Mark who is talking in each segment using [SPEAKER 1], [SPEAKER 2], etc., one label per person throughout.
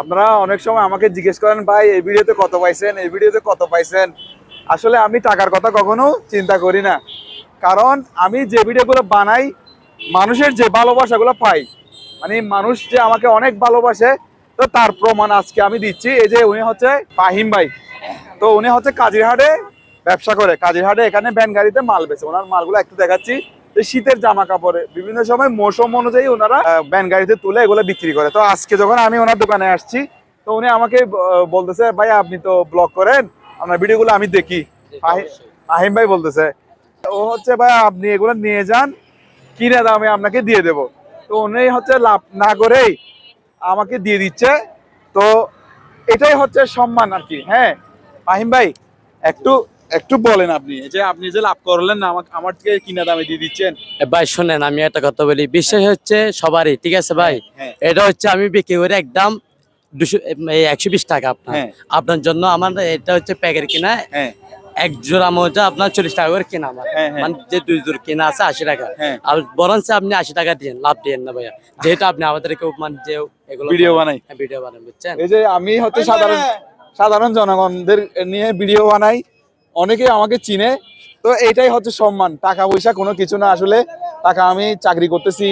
[SPEAKER 1] আপনারা অনেক সময় আমাকে জিজ্ঞেস করেন, ভাই, এই ভিডিওতে কত পাইছেন? এই ভিডিওতে কত পাইছেন? আসলে আমি টাকার কথা কখনো চিন্তা করি না। কারণ আমি যে ভিডিওগুলো বানাই, মানুষের যে ভালোবাসাগুলো পাই মানে মানুষ যে আমাকে অনেক ভালোবাসে, তো তার প্রমাণ আজকে আমি দিচ্ছি। এই যে উনি হচ্ছে ফাহিম ভাই। তো উনি হচ্ছে কাজিরহাটে ব্যবসা করে। কাজিরহাটে এখানে ভ্যান গাড়িতে মাল বেচে। ওনার মালগুলো একটু দেখাচ্ছি। শীতের জামা কাপড়ে বিভিন্ন সময় মৌসুম অনুযায়ী ওনারা ভ্যান গাড়িতে তুলে এগুলো বিক্রি করে। তো আজকে যখন আমি ওনার দোকানে আসছি তো উনি আমাকে বলতেছে ভাই আপনি তো ব্লগ করেন আপনার ভিডিওগুলো আমি দেখি। আহিম ভাই বলতেছে ও হচ্ছে ভাই আপনি এগুলো নিয়ে যান কিনে দামে আপনাকে দিয়ে দেব। তো উনি হচ্ছে লাভ না করেই আমাকে দিয়ে দিচ্ছে। তো এটাই হচ্ছে সম্মান আর কি হ্যাঁ? আহিম ভাই একটু একটু বলেন আপনি যে আপনি যে লাভ করলেন না আমাকে আমার থেকে কিনা দামে দিয়ে দিচ্ছেন?
[SPEAKER 2] ভাই শোনেন আমি একটা কথা বলি বিশ্বাস হচ্ছে সবারই ঠিক আছে ভাই?
[SPEAKER 1] হ্যাঁ
[SPEAKER 2] এটা হচ্ছে আমি বিক্রি করে একদম দুশো একশো বিশ টাকা আপনার।
[SPEAKER 1] হ্যাঁ।
[SPEAKER 2] আপনার জন্য আমার এটা হচ্ছে প্যাকেট কিনা
[SPEAKER 1] হ্যাঁ।
[SPEAKER 2] এক জোড়া মোজা আপনার চল্লিশ টাকা করে কিনা আমার।
[SPEAKER 1] হ্যাঁ, হ্যাঁ।
[SPEAKER 2] মানে যে দুই জোর কিনা আছে আশি টাকা।
[SPEAKER 1] হ্যাঁ।
[SPEAKER 2] আর বরঞ্চ আপনি আশি টাকা দিন লাভ দিয়েন না ভাইয়া। যেহেতু আপনি আমাদেরকে মানে যে এগুলো
[SPEAKER 1] ভিডিও বানাই।
[SPEAKER 2] ভিডিও বানান বুঝছেন?
[SPEAKER 1] এই যে আমি হচ্ছে সাধারণ সাধারণ জনগণদের নিয়ে ভিডিও বানাই অনেকে আমাকে চিনে। তো এটাই হচ্ছে সম্মান। টাকা পয়সা কোনো কিছু না। আসলে টাকা আমি চাকরি করতেছি।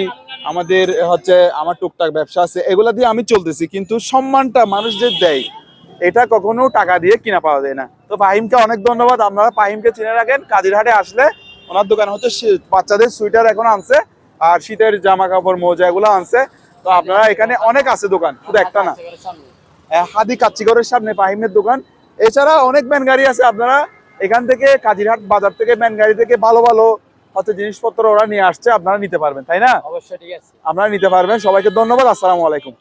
[SPEAKER 1] আমাদের হচ্ছে আমার টুকটাক ব্যবসা আছে। এগুলা দিয়ে আমি চলতেছি। কিন্তু সম্মানটা মানুষ যে দেয়, এটা কখনো টাকা দিয়ে কিনা পাওয়া যায় না। তো ফাহিমকে অনেক ধন্যবাদ। আপনারা ফাহিমকে চিনে রাখেন। কাজিরহাটে আসলে ওনার দোকান হচ্ছে বাচ্চাদের সুইটার এখন আনছে। আর শীতের জামা কাপড় মোজা এগুলো আনছে। তো আপনারা এখানে অনেক আছে দোকান। শুধু একটা না। হাদি কাচ্চিগড়ের সামনে ফাহিমের দোকান। এছাড়া অনেক ব্যান গাড়ি আছে। আপনারা এখান থেকে কাজিরহাট বাজার থেকে ম্যান গাড়ি থেকে ভালো ভালো হয়তো জিনিসপত্র ওরা নিয়ে আসছে আপনারা নিতে পারবেন তাই না?
[SPEAKER 2] অবশ্যই ঠিক আছে।
[SPEAKER 1] আপনারা নিতে পারবেন। সবাইকে ধন্যবাদ আসসালামু আলাইকুম।